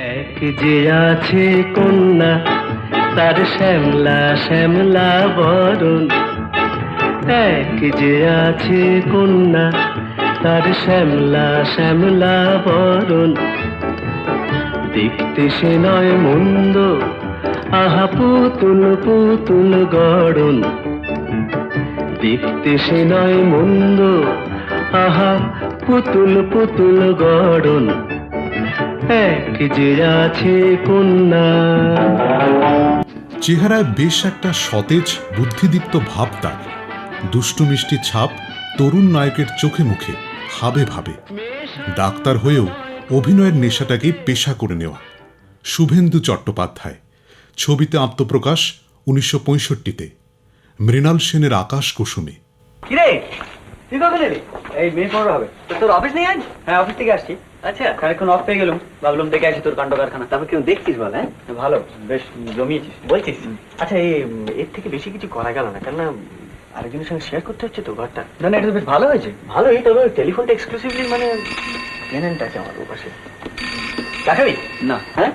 এক যে আছে কন্যা, তার শ্যামলা শ্যামলা বরণ। এক যে আছে কন্যা, তার শ্যামলা শ্যামলা বরণ। দেখতে সে নয় মন্দ, আহা পুতুল পুতুল গড়ন। দেখতে সে নয় মন্দ, আহা পুতুল পুতুল গড়ন। এক যে আছে কন্যা চেহারায় বেশ একটা সতেজ, বুদ্ধিদীপ্ত ভাব তার। দুষ্টু মিষ্টি ছাপ তরুণ নায়কের চোখে মুখে, ভাবে ভাবে। ডাক্তার হয়েও অভিনয়ের নেশাটাকে পেশা করে নেওয়া। শুভেন্দু চট্টোপাধ্যায়, ছবিতে আত্মপ্রকাশ উনিশশো পঁয়ষট্টিতে। মৃণাল সেনের আকাশ কুসুমে। এই মেয়ে হবে। তোর অফিস নেই আজ? হ্যাঁ অফিস থেকে আসছি। আচ্ছা খানিকক্ষণ অফ পেয়ে গেলাম। ভাবলাম দেখে আসি তোর কাণ্ড কারখানা তারপর কেউ দেখছিস বল হ্যাঁ? ভালো বেশ জমিয়েছিস বলছিস? আচ্ছা এই এর থেকে বেশি কিছু করা গেল না কেননা আরেকজনের সঙ্গে শেয়ার করতে হচ্ছে তো ঘরটা। না না এটা তো বেশ ভালো হয়েছে। ভালোই তবে টেলিফোনটা এক্সক্লুসিভলি মানে টেনেন্ট আছে আমার না। হ্যাঁ?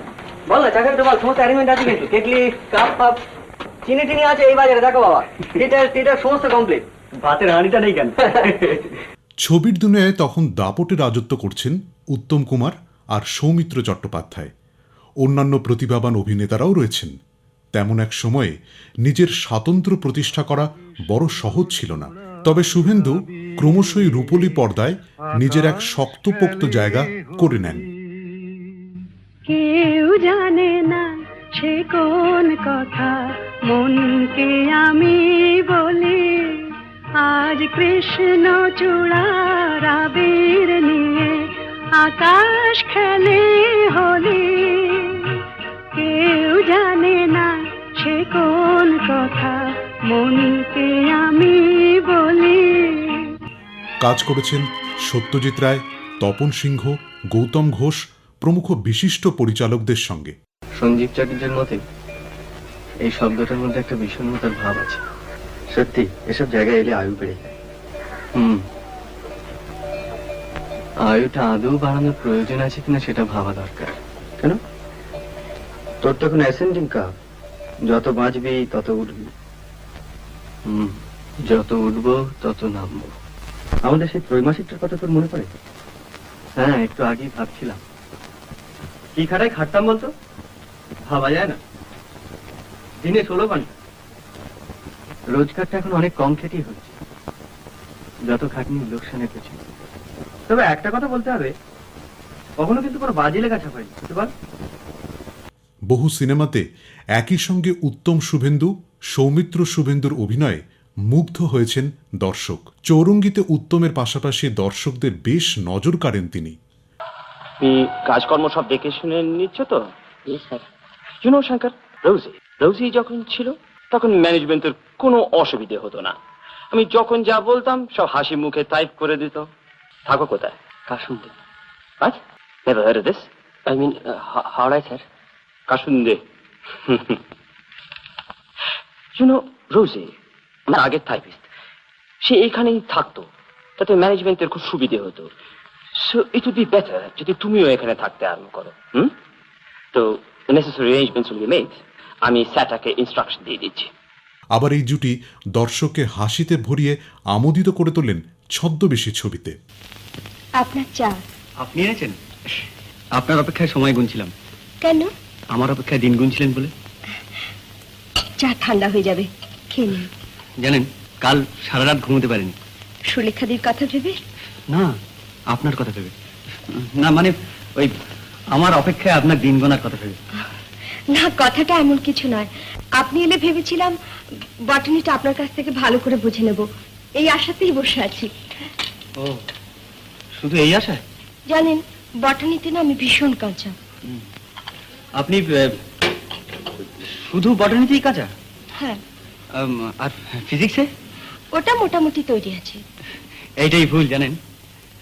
বল না তো বল সমস্ত অ্যারেঞ্জমেন্ট আছে কিন্তু। কেটলি কাপ ফাপ চিনি টিনি আছে এই বাজারে দেখো বাবা। এটা এটা সমস্ত কমপ্লিট ভাতের হাঁড়িটা নেই কেন? ছবির দুনিয়ায় তখন দাপটে রাজত্ব করছেন উত্তম কুমার আর সৌমিত্র চট্টোপাধ্যায়। অন্যান্য প্রতিভাবান অভিনেতারাও রয়েছেন। তেমন এক সময়ে নিজের স্বাতন্ত্র্য প্রতিষ্ঠা করা বড় সহজ ছিল না। তবে শুভেন্দু ক্রমশই রূপলী পর্দায় নিজের এক শক্তপোক্ত জায়গা করে নেন। কেউ জানে না সে কোন কথা, মনকে আমি বলি, আজ কৃষ্ণ চূড়ার আবির নিয়ে আকাশ খেলে হলে কেউ জানে না সে কোন কথা মনকে আমি বলি। কাজ করেছেন সত্যজিৎ রায় তপন সিংহ গৌতম ঘোষ প্রমুখ বিশিষ্ট পরিচালকদের সঙ্গে। সঞ্জীব চাটুর্যের মতে এই শব্দটার মধ্যে একটা বিষণ্ণতার ভাব আছে। সত্যি এসব জায়গায় এলে আয়ু বেড়ে যায়। হুম। আয়ুটা আদৌ বাড়ানোর প্রয়োজন আছে কিনা সেটা ভাবা দরকার। কেন? তোর তো এখন অ্যাসেন্ডিং কাপ যত বাঁচবি, তত উঠবি। হুম, যত উঠবো, তত নামবো। আমাদের সেই ত্রৈমাসিকটার কথা তোর মনে পড়ে? হ্যাঁ একটু আগেই ভাবছিলাম। কি খাটায় খাটতাম বলতো? ভাবা যায় না। দিনে ষোলো ঘণ্টা রোজগারটা এখন অনেক কম খেটেই হচ্ছে। যত খাটনি লোকসানে পেছনে। তবে একটা কথা বলতে হবে। কখনো কিন্তু কোনো বাজি লেখা ছাপাই বুঝতে পার বহু সিনেমাতে একই সঙ্গে উত্তম শুভেন্দু সৌমিত্র শুভেন্দুর অভিনয়ে মুগ্ধ হয়েছেন দর্শক। চৌরঙ্গিতে উত্তমের পাশাপাশি দর্শকদের বেশ নজর কাড়েন তিনি। কাজকর্ম সব দেখে শুনে নিচ্ছ তো? ইউনো শঙ্কর রোজি রোজি যখন ছিল তখন ম্যানেজমেন্টের কোনো অসুবিধে হতো না। আমি যখন যা বলতাম সব হাসি মুখে টাইপ করে দিত। থাকো কোথায়? কাশুন্দে আজ never heard this I mean হাওড়ায় স্যার কাশুন্দে ইউনো রোজি আমার আগের টাইপিস্ট সে এখানেই থাকতো। তাতে ম্যানেজমেন্টের খুব সুবিধে হতো। So it would be better যদি তুমিও এখানে থাকতে আরম্ভ করো হুম? তো necessary arrangements will be made আমি স্যাটাকে ইনস্ট্রাকশন দিয়ে দিচ্ছি। আবার এই জুটি দর্শককে হাসিতে ভরিয়ে আমোদিত করে তোলেন ছদ্মবেশী ছবিতে। আপনার চা। আপনি এনেছেন? আপনার অপেক্ষায় সময় গুনছিলাম। কেন? আমার অপেক্ষায় দিন গুনছিলেন বলে। চা ঠান্ডা হয়ে যাবে। খেয়ে নিন। জানেন কাল সারা রাত ঘুমোতে পারিনি। সুলেখাদির কথা ভেবে? না আপনার কথা ভেবে। না মানে ওই আমার অপেক্ষায় আপনার দিন গোনার কথা ভেবে। না কথাটা এমন কিছু নয়। আপনি এলে ভেবেছিলাম বটনিটা আপনার কাছ থেকে ভালো করে বুঝে নেব। এই আশাতেই বসে আছি। ও শুধু এই আশায়? জানেন বটানিতে না আমি ভীষণ কাঁচা। আপনি শুধু বটানিতেই কাজা হ্যাঁ। আর ফিজিক্সে? ওটা মোটামুটি তৈরি আছে। এইটাই ভুল জানেন।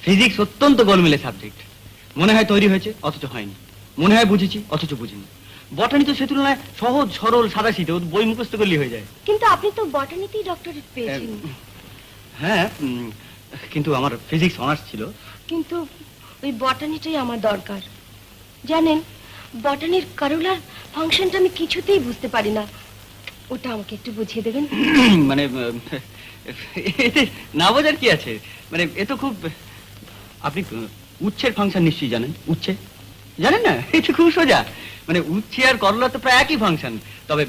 ফিজিক্স অত্যন্ত গোলমেলে সাবজেক্ট। মনে হয় তৈরি হয়েছে অথচ হয়নি। মনে হয় বুঝেছি অথচ বুঝিনি। বটানি তো সে তুলনায় সহজ সরল সাদা শীতে বই মুখস্থ করলেই হয়ে যায়। কিন্তু আপনি তো বটানিতেই ডক্টরেট পেয়েছেন। হ্যাঁ কিন্তু আমার ফিজিক্স অনার্স ছিল। কিন্তু ওই বটানিটাই আমার দরকার। জানেন বটানির করলার ফাংশনটা আমি কিছুতেই বুঝতে পারি না। ওটা আমাকে একটু বুঝিয়ে দেবেন? মানে এতে না বোঝার কি আছে? মানে এ তো খুব আপনি উচ্ছের ফাংশন নিশ্চয়ই জানেন। উচ্ছে? জানেন না? এটা খুব সোজা। মানে উচ্ছে আর করলা তো প্রায় একই ফাংশন তবে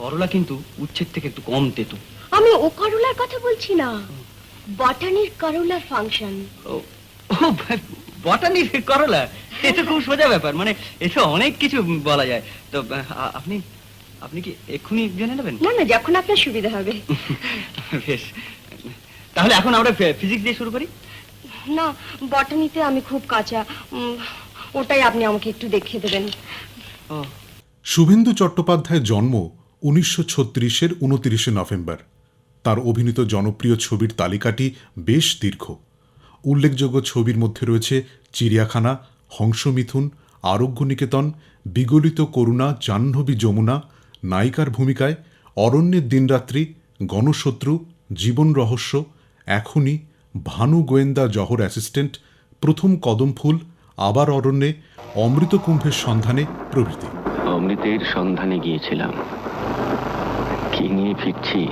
করলা কিন্তু উচ্ছের থেকে একটু কম তেতো। আমি ও করলার কথা বলছি না। বটানির করলার ফাংশন। বটানির করলা? এটা খুব সোজা ব্যাপার। মানে এটা অনেক কিছু বলা যায়। তো আপনি আপনি কি এক্ষুনি জেনে নেবেন? না না যখন আপনার সুবিধা হবে। বেশ। তাহলে এখন আমরা ফিজিক্স দিয়ে শুরু করি? না বটানিতে আমি খুব কাঁচা। উম, ওটাই আপনি আমাকে একটু দেখিয়ে দেবেন। ও। শুভেন্দু চট্টোপাধ্যায়ের জন্ম উনিশশো ছত্রিশের উনতিরিশে নভেম্বর। তার অভিনীত জনপ্রিয় ছবির তালিকাটি বেশ দীর্ঘ। উল্লেখযোগ্য ছবির মধ্যে রয়েছে চিড়িয়াখানা, হংসমিথুন আরোগ্য নিকেতন বিগলিত করুণা, জাহ্নবী যমুনা, নায়িকার ভূমিকায়, অরণ্যের দিনরাত্রি, গণশত্রু, জীবন রহস্য, এখনই ভানু গোয়েন্দা জহর অ্যাসিস্ট্যান্ট, প্রথম কদম ফুল, আবার অরণ্যে, অমৃত কুম্ভের সন্ধানে প্রভৃতি। অমৃতের সন্ধানে গিয়েছিলাম। কি নিয়ে ফিরছি?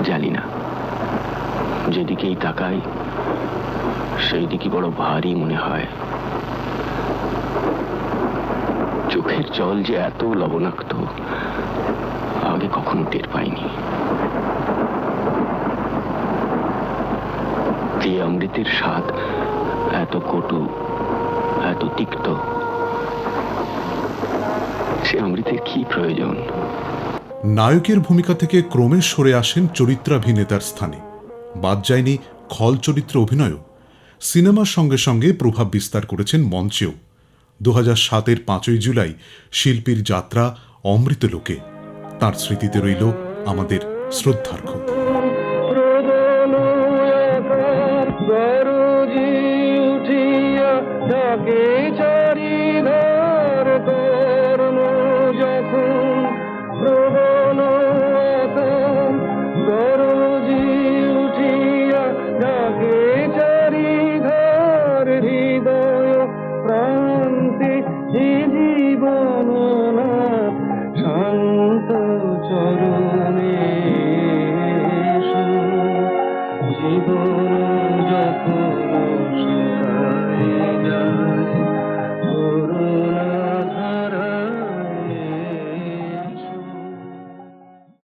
জানি না। যেদিকেই তাকাই সেই দিকে বড় ভারী মনে হয়। চোখের জল যে এত লবণাক্ত, আগে কখনো টের পাইনি। যে অমৃতের স্বাদ এত কটু, এত তিক্ত, সে অমৃতের কি প্রয়োজন? নায়কের ভূমিকা থেকে ক্রমে সরে আসেন চরিত্রাভিনেতার স্থানে। বাদ যায়নি খল চরিত্র অভিনয়ও। সিনেমার সঙ্গে সঙ্গে প্রভাব বিস্তার করেছেন মঞ্চেও। দু হাজার সাতের পাঁচই জুলাই শিল্পীর যাত্রা অমৃত লোকে। তার স্মৃতিতে রইল আমাদের শ্রদ্ধার্ঘ গরুজি